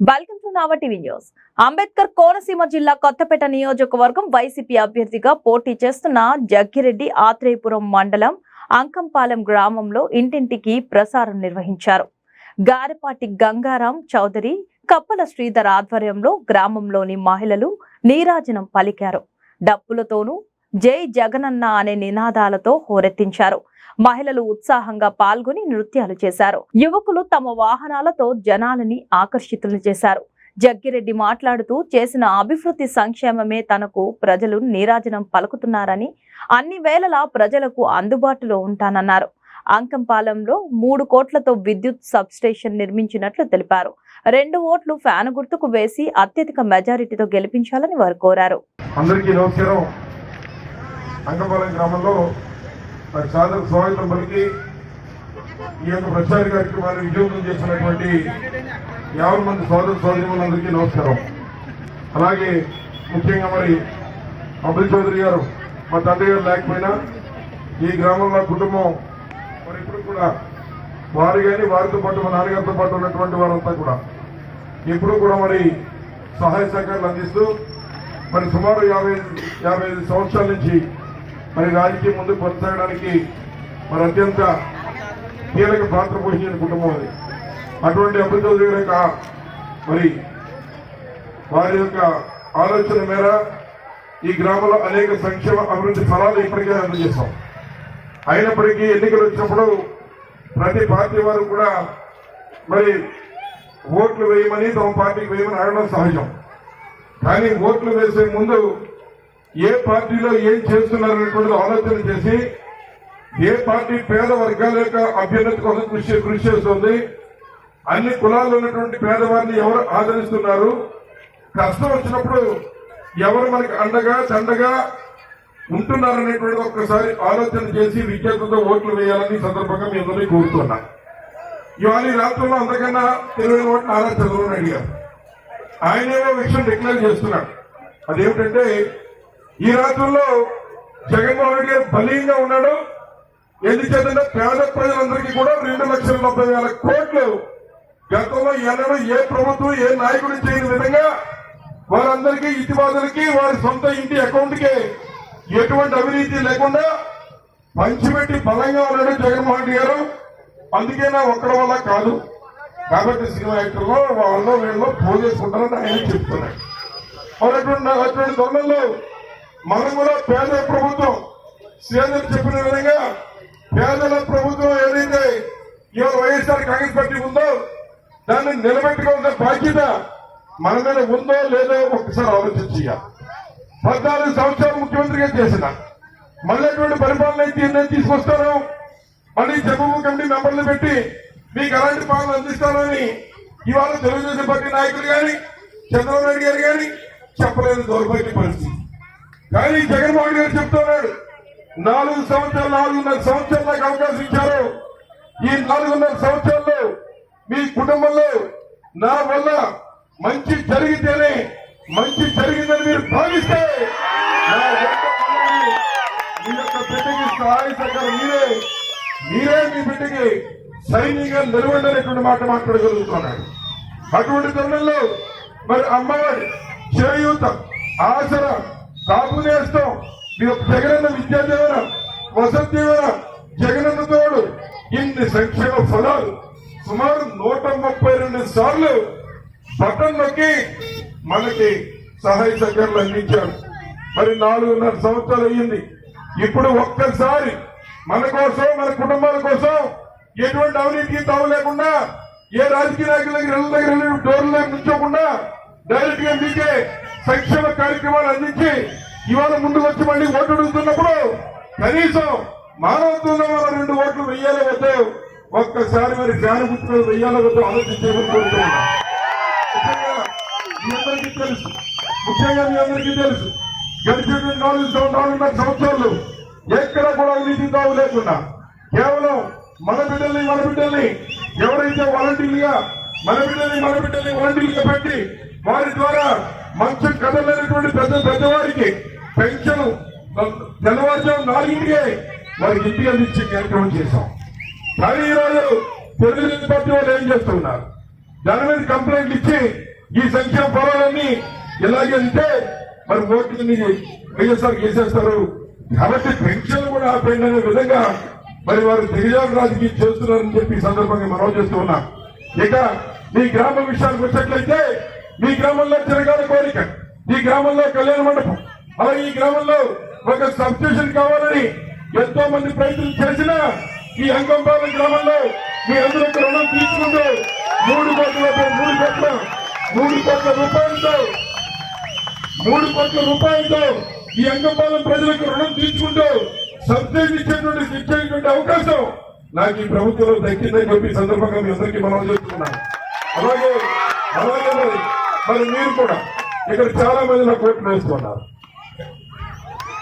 Welcome to Nava TV news. Ambedkar Konaseema జిల్లా కొత్తపేట నియోజకవర్గం YCP అభ్యర్థిగా పోటీ చేస్తున్న జగ్గిరెడ్డి ఆత్రేయపురం మండలం అంకంపాలెం గ్రామంలో ఇంటింటికి ప్రసారం నిర్వహించారు. గారిపాటి గంగారాం చౌదరి కప్పల శ్రీధర్ ఆధ్వర్యంలో గ్రామంలోని మహిళలు నీరాజనం పలికారు. డప్పులతోనూ జై జగనన్న అనే నినాదాలతో హోరెత్తించారు. మహిళలు ఉత్సాహంగా పాల్గొని నృత్యాలు చేశారు. యువకులు తమ వాహనాలతో జనాలని ఆకర్షితులు చేశారు. జగ్గిరెడ్డి మాట్లాడుతూ చేసిన అభివృద్ధి సంక్షేమమే తనకు ప్రజలు నీరాజనం పలుకుతున్నారని అన్ని వేళలా ప్రజలకు అందుబాటులో ఉంటానన్నారు. అంకంపాలెంలో మూడు కోట్లతో విద్యుత్ సబ్ స్టేషన్ నిర్మించినట్లు తెలిపారు. రెండు ఓట్లు ఫ్యాన్ గుర్తుకు వేసి అత్యధిక మెజారిటీతో గెలిపించాలని వారు కోరారు. అందరికీ నమస్కారం. అంకంపాలెం గ్రామంలో వారి సాధన స్వాగతం పలికి ఈ యొక్క ప్రచార కార్యక్రమాన్ని విజయవంతం చేసినటువంటి యాభై మంది సోదర సోదరులందరికీ నమస్కారం. అలాగే ముఖ్యంగా మరి అమృత్ చౌదరి గారు మా తండ్రి గారు లేకపోయినా ఈ గ్రామంలో కుటుంబం మరి ఇప్పుడు కూడా వారు కానీ వారితో పాటు మా నాన్నగారితో పాటు ఉన్నటువంటి వారంతా కూడా ఎప్పుడూ కూడా మరి సహాయ సహకారాలు అందిస్తూ మరి సుమారు యాభై యాభై ఐదు సంవత్సరాల నుంచి మరి రాజకీయం ముందుకు కొనసాగడానికి మరి అత్యంత కీలక పాత్ర పోషించిన కుటుంబం అది. అటువంటి అమృత చౌదరి గారి యొక్క మరి వారి యొక్క ఆలోచన మేర ఈ గ్రామంలో అనేక సంక్షేమ అభివృద్ధి ఫలాలు ఇప్పటికే అందజేస్తాం అయినప్పటికీ ఎన్నికలు వచ్చినప్పుడు ప్రతి పార్టీ వారు కూడా మరి ఓట్లు వేయమని తమ పార్టీకి వేయమని అడగడం సహజం. కానీ ఓట్లు వేసే ముందు ఏ పార్టీలో ఏం చేస్తున్నారనేటువంటి ఆలోచన చేసి ఏ పార్టీ పేద వర్గాల యొక్క అభ్యున్నతి కోసం కృషి కృషి చేస్తుంది అన్ని కులాల్లో ఉన్నటువంటి పేదవారిని ఎవరు ఆదరిస్తున్నారు? కష్టం వచ్చినప్పుడు ఎవరు మనకి అండగా తండగా ఉంటున్నారనేటువంటి ఒక్కసారి ఆలోచన చేసి విజ్ఞతతో ఓట్లు వేయాలని సందర్భంగా మీ అందరినీ కోరుతున్నా. ఇవాళ ఈ రాష్ట్రంలో అంతకన్నా తెలివైన ఓట్లు నారా చంద్రబాబు నాయుడు గారు. ఆయనేమో విషయం డిక్లేర్ చేస్తున్నాడు. అదేమిటంటే ఈ రాష్ట్రంలో జగన్మోహన్ రెడ్డి గారు బలీయంగా ఉన్నాడు. ఎందుచేతంటే పేద ప్రజలందరికీ కూడా రెండు లక్షల డెబ్బై వేల కోట్లు గతంలో ఎన్నడూ ఏ ప్రభుత్వం ఏ నాయకుడు చేయని విధంగా వారందరికీ ఇతివాదులకి వారి సొంత ఇంటి అకౌంట్కి ఎటువంటి అవినీతి లేకుండా పంచిపెట్టి బలంగా ఉన్నాడు జగన్మోహన్ రెడ్డి గారు. అందుకే నా ఒక్కడి వల్ల కాదు. కాబట్టి సినిమా యాక్టర్లో వాళ్ళు వీళ్ళు పోజేసుకుంటారని ఆయన చెప్తున్నాడు మరి అటువంటి అటువంటి తరుణంలో మనం కూడా పేద ప్రభుత్వం శ్రీధర్ చెప్పిన విధంగా పేదల ప్రభుత్వం ఏదైతే ఇవాళ వైఎస్ఆర్ కాంగ్రెస్ పార్టీ ఉందో దాన్ని నిలబెట్టుకోవాల్సిన బాధ్యత మన మీద ఉందో లేదో ఒకసారి ఆలోచించాలి పద్నాలుగు సంవత్సరాలు ముఖ్యమంత్రిగా చేసిన మళ్ళీ అటువంటి పరిపాలన అయితే నేను తీసుకొస్తాను మళ్ళీ జమ్మూ కమిటీ మెంబర్లు పెట్టి మీకు ఎలాంటి పాలన అందిస్తానని ఇవాళ తెలుగుదేశం పార్టీ నాయకులు కానీ చంద్రబాబు నాయుడు గారు కానీ చెప్పలేని దౌర్భాగ్య పరిస్థితి. కానీ జగన్మోహన్ గారు చెప్తున్నాడు నాలుగు సంవత్సరాలు నాలుగున్నర సంవత్సరాలు నాకు అవకాశం ఇచ్చారు. ఈ నాలుగున్నర సంవత్సరాల్లో మీ కుటుంబంలో నా వల్ల మంచి జరిగితేనే మంచి జరిగిందని మీరు భావిస్తే మీ యొక్క బిడ్డకి సహాయ సహకారం మీరే మీరే మీ బిడ్డకి సైనికంగా నిలవండి మాట మాట్లాడగలుగుతున్నాడు. అటువంటి తరుణంలో మరి అమ్మవారి చేయూత ఆసరా కాపు నేస్తం మీ యొక్క జగనన్న విద్యా దీవెన వసతి దీవెన జగనన్న తోడు ఇన్ని సంక్షేమ ఫలాలు సుమారు నూట ముప్పై రెండు సార్లు బటన్ నొక్కి మనకి సహాయ సహకారాలు అందించారు. మరి నాలుగున్నర సంవత్సరాలు అయ్యింది. ఇప్పుడు ఒక్కసారి మన కోసం మన కుటుంబాల కోసం ఎటువంటి అవినీతికి తావు లేకుండా ఏ రాజకీయ నాయకుల దగ్గర ఇళ్ళ దగ్గర వెళ్ళి డోర్ల దగ్గర నుంచోకుండా డైరెక్ట్గా మీకే సంక్షేమ కార్యక్రమాలు అందించి ఇవాళ ముందుకు వచ్చి మళ్ళీ ఓటు అడుగుతున్నప్పుడు కనీసం మానవత్వంగా మనం రెండు ఓట్లు వెయ్యాలో వద్దో. ఒక్కసారి మరి జ్ఞాన గుర్తులు వెయ్యాలో వద్దో ఆలోచించేమని కోరుతున్నాను మీ అందరికీ తెలుసు. ముఖ్యంగా మీ అందరికీ తెలుసు. గడిచినటువంటి నాలుగు నాలుగున్నర సంవత్సరాలు ఎక్కడ కూడా అవినీతి తావు లేకుండా కేవలం మన బిడ్డల్ని మన బిడ్డల్ని ఎవరైతే వాలంటీర్లుగా మన బిడ్డల్ని మన బిడ్డల్ని వాలంటీర్లుగా పెట్టి వారి ద్వారా మంచం కదలైనటువంటి పెద్ద పెద్దవారికి పెన్షన్ తెల్లవారుజాము నాలుగింటికే వారికి ఇంటికి అందించే కార్యక్రమం చేశాం. కానీ ఈరోజు తెలుగుదేశం పార్టీ వాళ్ళు ఏం చేస్తున్నారు? దాని మీద కంప్లైంట్ ఇచ్చి ఈ సంక్షేమ ఫలాలన్నీ ఇలాగే ఉంటే మరి ఓట్లని వైఎస్ఆర్ చేసేస్తారు. కాబట్టి పెన్షన్ కూడా ఆపేయండి అనే విధంగా మరి వారు దిగజారు రాజకీయం చేస్తున్నారని చెప్పి ఈ సందర్భంగా మనం చేస్తూ ఉన్నాం. ఇక మీ గ్రామ విషయానికి వచ్చినట్లయితే మీ గ్రామంలో తిరగాల కోరిక. ఈ గ్రామంలో కళ్యాణ మండపం. అలా ఈ గ్రామంలో ఒక సబ్స్టిట్యూషన్ కావాలని ఎంతో మంది ప్రయత్నం చేసినా ఈ అంగంపాలెం గ్రామంలో మీ అందరూ రుణం తీసుకుంటూ మూడు కోట్ల మూడు కోట్ల మూడు కోట్ల రూపాయలతో మూడు కోట్ల రూపాయలతో ఈ అంగంపాలెం ప్రజలకు రుణం తీర్చుకుంటూ సబ్సిడీ ఇచ్చేటువంటి ఇచ్చేటువంటి అవకాశం నాకు ఈ ప్రభుత్వంలో దక్కిందని చెప్పి సందర్భంగా మీ అందరికీ మనం చేస్తున్నాను. అలాగే అలాగే మరి మీరు కూడా ఇక్కడ చాలా మంది నాకు ఓట్లు వేసుకున్నారు